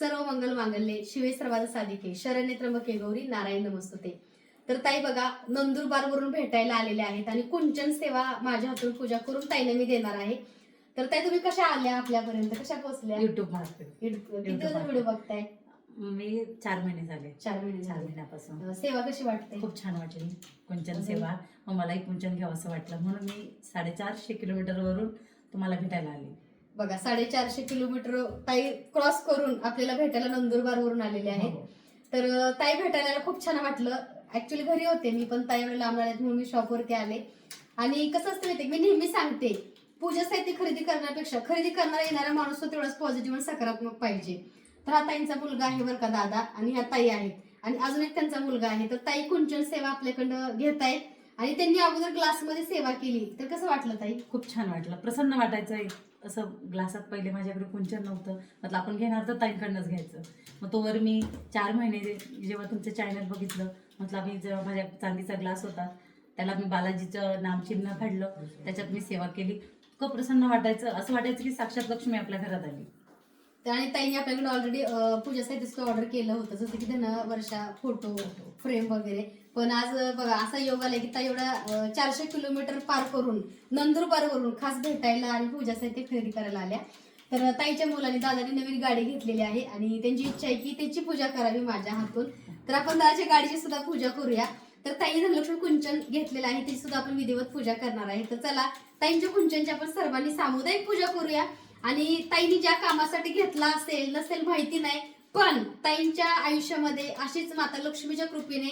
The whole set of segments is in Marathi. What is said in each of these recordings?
सर्व मंगल मांगल्ये शिवे सर्वाद साधिके. शरण्य त्र्यंबके गौरी नारायण नमस्तुते. तर ताई बघा नंदुरबार वरून भेटायला आलेले आहेत आणि कुंचन सेवा माझ्या हातून पूजा करून ताईने मी देणार आहे. तर ताई तुम्ही कशा आल्या आपल्यापर्यंत? कशा पोहोचल्या? युट्यूब मार्फत किती YouTube व्हिडिओ बघताय? मी चार महिने झाले. चार महिने चार झाले. महिन्यापासून. अं, सेवा कशी वाटते? खूप छान वाटली. कुंचन? सेवा. मग मलाही कुंचन घ्यावं असं वाटलं. म्हणून मी साडेचारशे किलोमीटर वरून तुम्हाला भेटायला आली. बघा साडेचारशे किलोमीटर ताई क्रॉस करून आपल्याला भेटायला नंदुरबार वरून आलेले आहेत. हो. तर अं, ताई भेटायला खूप छान वाटलं. ऍक्च्युली घरी होते मी पण ताई एवढे लांब आले म्हणून मी शॉपवरती आले. आणि कसं असतं माहितीये मी नेहमी सांगते पूजा साहित्य खरेदी करण्यापेक्षा खरेदी करणारा येणारा माणूस तो तेवढाच पॉझिटिव्ह आणि सकारात्मक पाहिजे. तर हा ताईंचा मुलगा आहे बरं का दादा आणि ह्या ताई आहेत. आणि अजून एक त्यांचा मुलगा आहे. तर ताई कुंचन सेवा आपल्याकडं घेत आहेत आणि त्यांनी अगोदर ग्लासमध्ये सेवा केली. तर कसं वाटलं ताई? खूप छान वाटलं. प्रसन्न वाटायचं असं ग्लासात पहिले माझ्याकडे कुंचन नव्हतं. म्हटलं आपण घेणार तर ताईंकडनंच घ्यायचं. मग तोवर मी चार महिने जेव्हा तुमचं चॅनल बघितलं म्हटलं मी जेव्हा माझ्या चांदीचा ग्लास होता त्याला मी बालाजीचं नामचिन्ह काढलं त्याच्यात मी सेवा केली. इतकं प्रसन्न वाटायचं असं वाटायचं की साक्षात लक्ष्मी आपल्या घरात आली. आणि ताईने आपल्याकडे ऑलरेडी पूजा साहित्य ऑर्डर केलं होतं. जसं की धन वर्षा फोटो फ्रेम वगैरे पण आज बघा असा योग आला की एवढा चारशे किलोमीटर पार करून नंदुरबार वरून खास भेटायला आणि पूजासाठी खरेदी करायला आल्या. तर ताईच्या मुलाने दादाने नवीन गाडी घेतलेली आहे आणि त्यांची इच्छा आहे की त्याची पूजा करावी माझ्या हातून. तर आपण दादाच्या गाडीची सुद्धा पूजा करूया. तर ताई धनलक्ष्मी कुंचन घेतलेलं आहे ती सुद्धा आपण विधिवत पूजा करणार आहे. तर चला ताईंच्या कुंचनची आपण सर्वांनी सामुदायिक पूजा करूया. आणि ताईंनी ज्या कामासाठी घेतला असेल नसेल माहिती नाही पण ताईंच्या आयुष्यामध्ये अशीच माता लक्ष्मीच्या कृपेने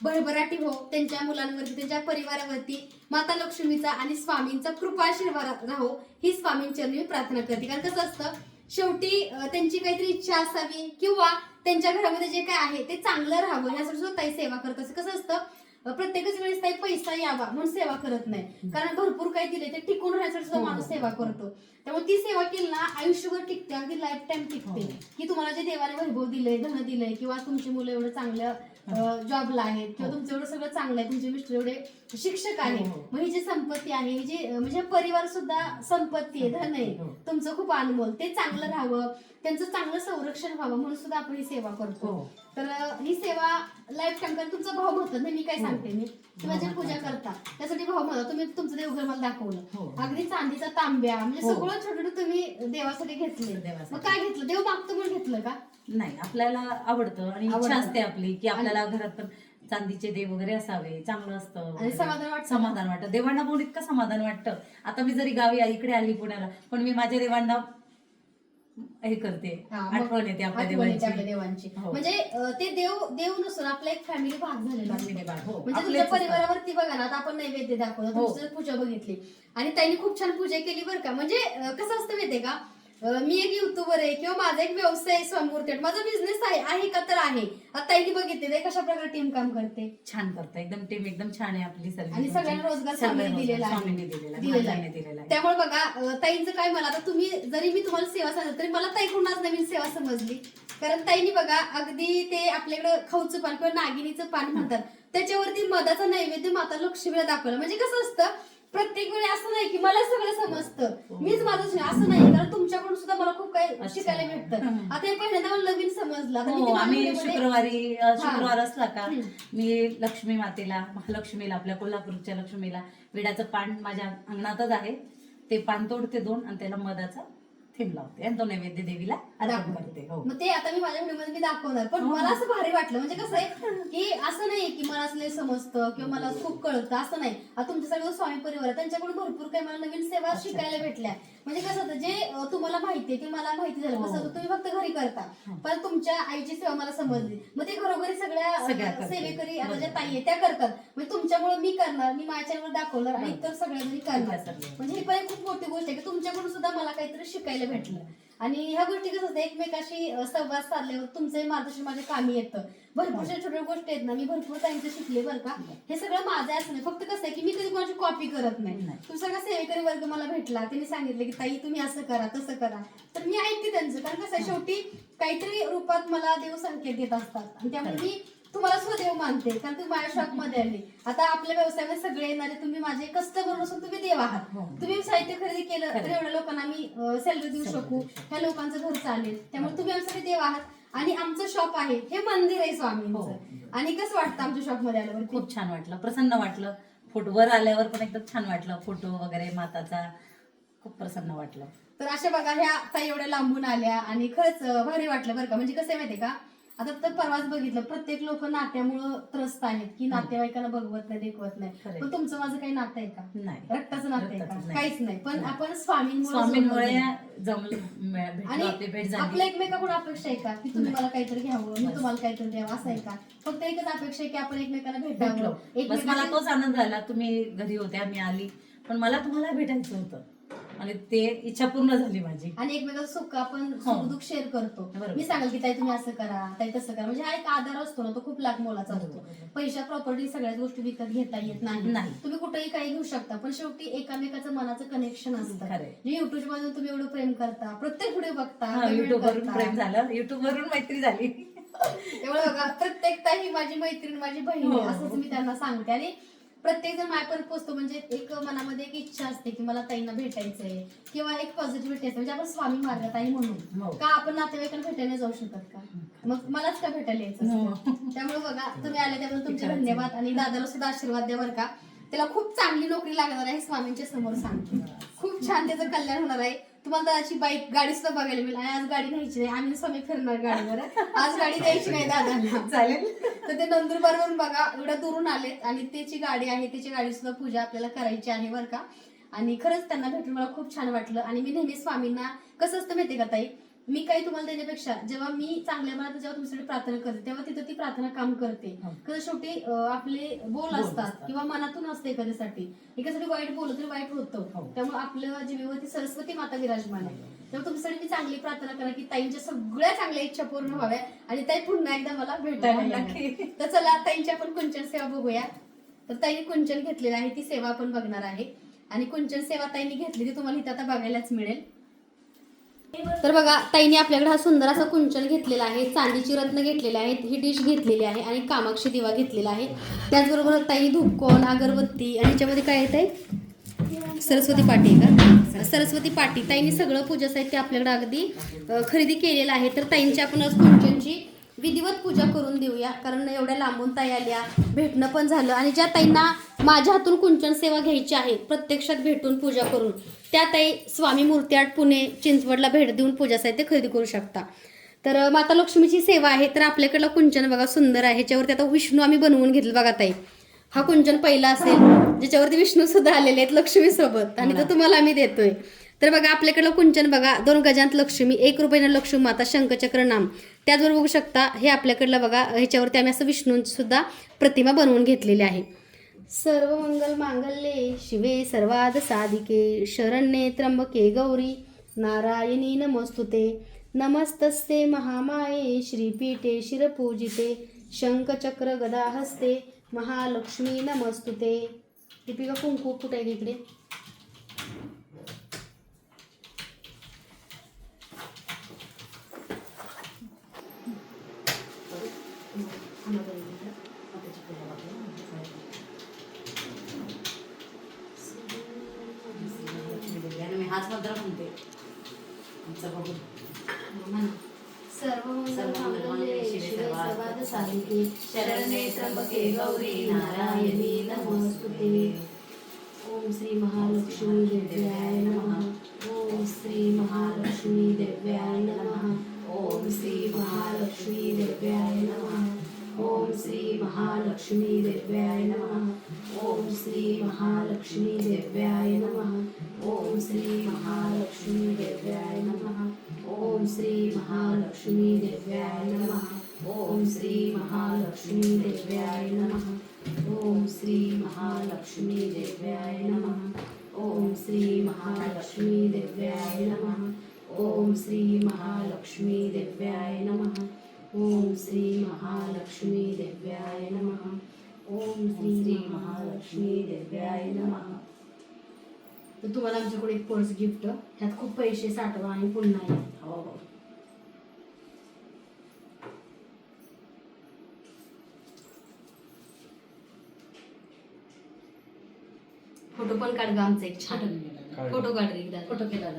भरभराटी हो त्यांच्या मुलांवरती त्यांच्या परिवारावरती माता लक्ष्मीचा आणि स्वामींचा कृपा आशीर्वाद राहो ही स्वामींचरणी मी प्रार्थना करते. कारण कसं असतं शेवटी त्यांची काहीतरी इच्छा असावी किंवा त्यांच्या घरामध्ये जे काय आहे ते चांगलं राहावं. यासाठी सुद्धा ताई सेवा करत असते. कसं असतं प्रत्येकच वेळेस ताई पैसा यावा म्हणून सेवा करत नाही. कारण भरपूर काही दिले ते टिकून राहण्यासाठी सुद्धा हो. माणूस सेवा करतो. त्यामुळे ती सेवा केली ना आयुष्यभर टिकते. अगदी लाईफ टाइम टिकते. हो. की तुम्हाला जे देवाने वैभव दिलंय धन दिलंय किंवा तुमची मुलं एवढं चांगल्या जॉबला आहेत किंवा हो. तुमचं एवढं सगळं चांगलं आहे तुमचे मिस्टर एवढे शिक्षक आहेत हो, हो. मग ही जी संपत्ती आहे ही जी म्हणजे परिवार सुद्धा संपत्ती आहे धन आहे हो. तुमचं खूप अनमोल ते चांगलं राहावं त्यांचं चांगलं संरक्षण व्हावं म्हणून सुद्धा आपण ही सेवा करतो हो तर ही सेवा लाईफ टाइम कारण तुमचा भाव होता ना मी काय हो. सांगते मी किंवा जे पूजा. करता त्यासाठी भाव म्हणा तुम्ही तुमचं देवघर मला दाखवलं अगदी चांदीचा तांब्या म्हणजे. सगळं छोटं तुम्ही देवासाठी घेतले मग. काय घेतलं देव मागतो म्हणून घेतलं का नाही आपल्याला आवडतं आणि इच्छा. असते आपली की आपल्याला घरात पण चांदीचे देव वगैरे असावे चांगलं असतं. समाधान वाटतं समाधान वाटतं देवांना बघून इतकं समाधान वाटतं आता मी जरी गावी आ- इकडे आली पुण्याला पण मी माझ्या देवांना हे करते हा, मग आठवण येते आपल्या आठवण येते आपल्या देवांची देवांची हो. म्हणजे अं, ते देव देव नसून आपला एक फॅमिली भाग झालेला असतो. फॅमिली बाळ, हो. म्हणजे आपलेच तुमच्या असतात. परिवारावरती बघा ना आता आपण नैवेद्य दाखवलं हो. तुमची पूजा बघितली आणि त्यांनी खूप छान पूजा केली बरं का म्हणजे अं, कसं असतं माहितीये का मी एक युट्यूबर आहे किंवा माझा एक व्यवसाय आहे स्वामीमूर्ती माझा बिझनेस आहे आहे का तर आहे. आता ताईने बघितले कशा प्रकारे टीम काम करते? छान करतं. एकदम टीम एकदम छान आहे आपली सर्व आणि सगळ्यांना रोजगार स्वामींनी दिलेला आहे. दिलेला त्यामुळे बघा ताईंचं काय मला आता तुम्ही जरी मी तुम्हाला सेवा सांगितलं तरी मला ताईकडून आज नवीन सेवा समजली. कारण ताईंनी बघा अगदी ते आपल्याकडे खाऊचं पान किंवा नागिनीचं पान म्हणतात. त्याच्यावरती मधाचा नैवेद्य माता लक्ष्मीला दाखवलं. म्हणजे कसं असतं प्रत्येक वेळी असं नाही की मला सगळं समजतं. मीच माझं असं नाही कारण तुमच्याकडून सुद्धा मला खूप काही. शिकायला भेटतं हम्म. आता हे पहिल्यांदा मला नवीन समजलं आता मी हो ते आम्ही शुक्रवारी अ, शुक्रवार असला का हम्म. मी लक्ष्मी मातेला महालक्ष्मीला आपल्या कोल्हापूरच्या लक्ष्मीला विड्याचं पान माझ्या अंगणातच आहे ते पान तोडते दोन आणि त्याला मधाचा थेंब लावते आणि तो नैवेद्य देवीला. करते हो मग ते आता मी माझ्या व्हिडिओमध्ये मी दाखवणार पण हो. मला असं भारी वाटलं म्हणजे कसं आहे की असं नाही की मला असं लय समजतं किंवा मला खूप कळतं असं नाही आता तुमच्या सगळं स्वामी परिवार आहे त्यांच्याकडून भरपूर काही मला नवीन सेवा अच्छा. शिकायला भेटल्या म्हणजे कसं होतं जे अं, तुम्हाला माहिती आहे ते मला माहिती झालं हो. कसं होतं तुम्ही फक्त घरी करता हो. पण तुमच्या आईची सेवा मला समजली मग ते घरोघरी सगळ्या सगळ्या अं. सेवेकरी आता ज्या बरोबर. ताई आहेत त्या करतात म्हणजे तुमच्यामुळे मी करणार मी माझ्या चॅनलवर दाखवणार आणि. इतर सगळ्यांनी करणार. म्हणजे ही पण एक खूप मोठी गोष्ट आहे की तुमच्याकडून सुद्धा मला काहीतरी शिकायला भेटलं आणि ह्या गोष्टी कसं असतं एकमेकाशी संवाद साधल्यावर तुमचंही मार्गदर्शन माझ्या कामी येतं. भरपूर छोट्या गोष्टी आहेत ना मी भरपूर त्यांचे शिकले बरं का. हे सगळं माझं असं नाही. फक्त कसं आहे की मी कधी कोणाची कॉपी करत नाही. नाही. तुम सगळा सेवेकरी वर्ग मला भेटला त्यांनी सांगितलं की ताई तुम्ही असं करा तसं करा. तर मी ऐकते त्यांचं. कारण कसं आहे शेवटी काहीतरी रूपात मला देव संकेत देत असतात. आणि त्यामुळे मी तुम्हाला सुद्धा देव मानते कारण तुम्ही माझ्या शॉपमध्ये आली आता आपल्या व्यवसायामध्ये सगळे येणारे तुम्ही माझे कस्टमर नसून तुम्ही देव आहात. हो. तुम्ही साहित्य खरेदी केलं तर. एवढ्या लोकांना आम्ही सॅलरी देऊ शकू. ह्या लोकांचं घर चालेल. त्यामुळे तुम्ही आमच्यासाठी देव आहात. आणि आमचं शॉप आहे. हे मंदिर आहे हो. स्वामींचं आणि कसं वाटतं आमच्या शॉपमध्ये आल्यावर खूप छान वाटलं. प्रसन्न वाटलं. फोटो वर आल्यावर पण एकदम छान वाटलं. फोटो वगैरे माताचा खूप प्रसन्न वाटलं. तर अशा बघा ह्या ताई एवढ्या लांबून आल्या आणि खरंच भारी वाटलं बरं का. म्हणजे कसं आहे माहितीये का? आता तर परवाच बघितलं प्रत्येक लोक नात्यामुळं त्रस्त आहेत की नातेवाईकांना बघवत नाही देखवत नाही. पण तुमचं माझं काही नातं आहे का? नाही. रक्ताचं नातं आहे का. काहीच नाही. पण नाही. आपण स्वामींमुळे आणि आपल्या एकमेकाकडून अपेक्षा आहे का? की तुम्ही. मला काहीतरी घ्यावं मी. तुम्हाला काहीतरी द्यावं असं आहे का? फक्त एकच अपेक्षा आहे की आपण एकमेकांना भेटलो. भेटावं मला तोच आनंद झाला. तुम्ही घरी होत्या मी आली. पण मला तुम्हाला भेटायचं होतं. आणि ते इच्छा पूर्ण झाली माझी आणि एकमेकाचं सुख आपण हो. सुख दुःख शेअर करतो बरोबर. मी सांगेल की ताई तुम्ही असं करा ताई तसं करा म्हणजे हा एक आधार असतो ना तो खूप लाख मोलाचा असतो. पैशा प्रॉपर्टी सगळ्याच गोष्टी विकत घेता येत नाही नाही. तुम्ही कुठेही काही घेऊ शकता पण शेवटी एकामेकाचं मनाचं कनेक्शन असतं खरंय. जे युट्यूब मधून तुम्ही एवढं प्रेम करता प्रत्येक व्हिडिओ बघता हा comment युट्यूब वरून करता. प्रेम झालं युट्यूब वरून मैत्री झाली एवढं बघा प्रत्येक ताई ही माझी मैत्रीण माझी बहीण आहे हो. असंच मी त्यांना सांगते आणि प्रत्येक जण माझ्यापर्यंत पोहोचतो. म्हणजे एक मनामध्ये एक इच्छा असते की मला ताईंना भेटायचंय किंवा एक पॉझिटिव्हिटी असते म्हणजे आपण स्वामी मार्गात आहे म्हणून. हो. का आपण नातेवाईकांना भेटायला जाऊ शकत का? मग मलाच का भेटायला यायचं हो. त्यामुळे बघा तुम्ही आले त्यामुळे तुमचे. धन्यवाद आणि दादाला सुद्धा आशीर्वाद द्या बरं का. त्याला खूप चांगली नोकरी लागणार आहे स्वामींच्या समोर सांगते. खूप छान त्याचं कल्याण होणार आहे. तुम्हाला दादाची बाईक गाडी सुद्धा बघायला मिळेल. आणि आज गाडी न्यायची नाही. आम्ही स्वामी फिरणार गाडीवर. आज गाडी द्यायची नाही दादाला चालेल. तर ते नंदुरबार वरून बघा एवढ्या दुरून आलेत आणि त्याची गाडी आहे. त्याची गाडी सुद्धा पूजा आपल्याला करायची आहे बरं का? आणि खरंच त्यांना भेटून मला खूप छान वाटलं. आणि मी नेहमी स्वामींना कसं असतं माहितीये का ताई? मी काही तुम्हाला त्याच्यापेक्षा जेव्हा मी चांगल्या मनात जेव्हा तुमच्यासाठी प्रार्थना करते तेव्हा तिथं ती प्रार्थना काम करते. हो. कसं शेवटी अं, आपले बोल असतात. किंवा मनातून असते एखाद्यासाठी. एखाद्यासाठी वाईट बोललं तरी वाईट होतं. हो. त्यामुळे आपल्या जीवेवरती सरस्वती माता विराजमान आहे. तेव्हा तुमच्यासाठी मी चांगली प्रार्थना करा की ताईंच्या सगळ्या चांगल्या इच्छा पूर्ण व्हाव्या आणि ताई पुन्हा एकदा मला भेटायला हो, नक्की. तर चला ताईंची आपण कुंचन सेवा बघूया. तर ताईने कुंचन घेतलेलं आहे. ती सेवा आपण बघणार आहे. आणि कुंचन सेवा ताईने घेतली ती तुम्हाला इथं आता बघायलाच मिळेल. तर बघा ताईने आपल्याकडे हा सुंदर असा कुंचन घेतलेला आहे चांदीची रत्न घेतलेले आहेत ही डिश घेतलेली आहे आणि कामाक्षी दिवा घेतलेला आहे. त्याचबरोबर ताई धूपकोन अगरबत्ती आणि ह्याच्यामध्ये काय येत आहे सरस्वती पाटी का? सरस्वती पाटी. ताईंनी सगळं पूजा साहित्य आपल्याकडे अगदी खरेदी केलेलं आहे. तर ताईंची आपण आज कुंचनची विधिवत पूजा करून देऊया. कारण एवढ्या लांबून ताई आल्या. भेटणं पण झालं. आणि ज्या ताईंना माझ्या हातून कुंचन सेवा घ्यायची आहे प्रत्यक्षात भेटून पूजा करून त्या ताई स्वामी मूर्तीआट पुणे चिंचवडला भेट देऊन पूजा साहित्य खरेदी करू शकता. तर माता लक्ष्मीची सेवा आहे. तर आपल्याकडलं कुंचन बघा सुंदर आहे. ह्याच्यावरती आता विष्णू आम्ही बनवून घेतलं बघा ताई. हा कुंचन पहिला असेल. ज्याच्यावरती विष्णू सुद्धा आलेले आहेत लक्ष्मी सोबत आणि तो तुम्हाला आम्ही देतोय. तर बघा आपल्याकडलं कुंचन बघा दोन गजांत लक्ष्मी एक रुपयानं लक्ष्मी माता शंखचक्र नाम. त्याचबरोबर बघू शकता हे आपल्याकडलं बघा ह्याच्यावरती आम्ही असं विष्णूंची सुद्धा प्रतिमा बनवून घेतलेली आहे. सर्व मंगल मांगल्ये शिवे सर्वाद साधिके शरण्ये त्र्यंबके गौरी नारायणी नमस्तुते. नमस्तस्ते महामाये श्रीपीठे शिरपूजिते शंखचक्र गदा हस्ते महालक्ष्मी नमस्तुते. दीपिका कुंकू कुठे आहे इकडे मी हाच मंत्र म्हणते आमचं बघून सर्व मंगलमांगल्ये शिवे सर्वार्थ शरणे त्र्यंबके गौरी नारायणी नमोस्तुते। ओम श्री महालक्ष्मी देव्याय नमः। ओम श्री महालक्ष्मी देव्याय नमः। ओम श्री महालक्ष्मी देव्याय नमः। ओम श्री महालक्ष्मी देव्याय नमः। ओम श्री महालक्ष्मी देव्याय नमः। ओम श्री महालक्ष्मी देव्याय नमः। ओम श्री महालक्ष्मी देव्याय नमः। ओम श्री महालक्ष्मी देव्याय नमः। ओम श्री महालक्ष्मी देव्याय नमः। ओम श्री महालक्ष्मी देव्याय नमः। ओम श्री महालक्ष्मी देव्याय नमः। ओम श्री महालक्ष्मी देव्याय नमः। ओम श्री महालक्ष्मी देव्याय नमः। तर तुम्हाला आमच्याकडे एक पर्स गिफ्ट ह्यात खूप पैसे साठवा आणि पुन्हा या. हो हो. फोटो पण काढ ग आमचा एक छान. काढ. फोटो काढ रे एकदा. फोटो केला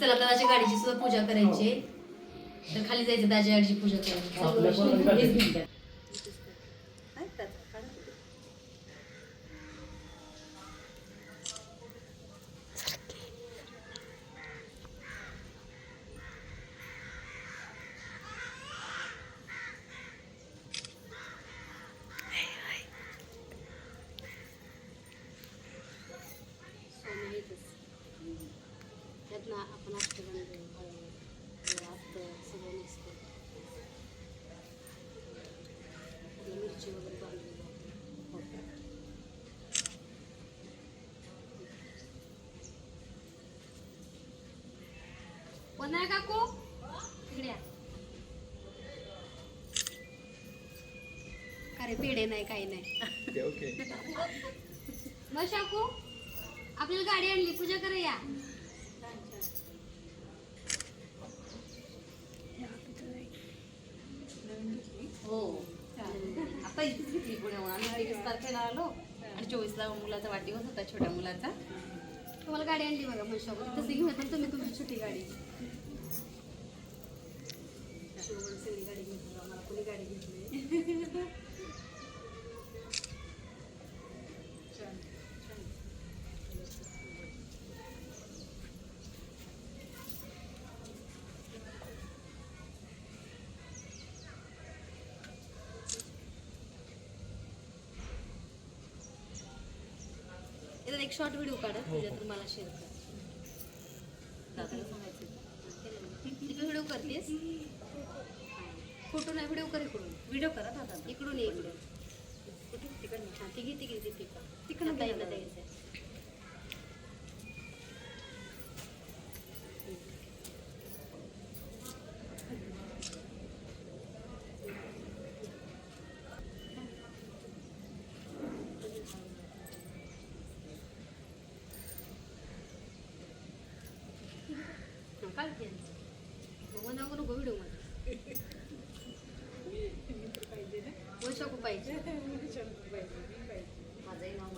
चला आता माझ्या गाडीची सुद्धा पूजा करायची आहे. तर खाली जायचं दाजी गाडीची पूजा करायची. आपल्या. पण आपण अष्टगंध, सगळं मिक्स मिरची वगैरे काकू इकडे अरे पेढे नाही काही नाही मग शाकू आपल्याला गाडी आणली. पूजा करा हो. आता इथेच घेतली पुण्याहून आम्ही तेवीस तारखेला आलो. आणि चोवीसला मुलाचा वाढदिवस होता छोट्या मुलाचा. तुम्हाला गाडी आणली बघा शाकू तशी घेऊन पण तुम्ही तुमची छोटी गाडी. गाडी घेतली कोणी गाडी घेतली? याचा एक शॉर्ट व्हिडिओ काढा त्याच्यातून मला शेअर कर. दादाला सांगायचं तिथे व्हिडिओ करतेस? फोटो नाही व्हिडिओ कर इकडून. व्हिडिओ करा दादा इकडून ये इकडून. तिकडून. हां ती घे ती घे ती तिकडून तिकडून द्यायचं द्यायचं हां, काढ की यांचं. मग मला नको नको व्हिडिओमध्ये. वैशाखू पाहिजे माझंही नाव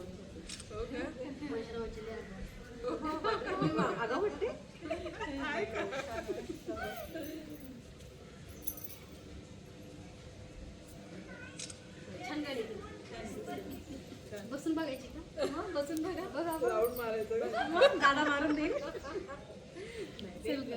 छान गाडी. बसून बघायची का? बसून बघा. बघा बघा. गाडा मारून देईल. चल ग.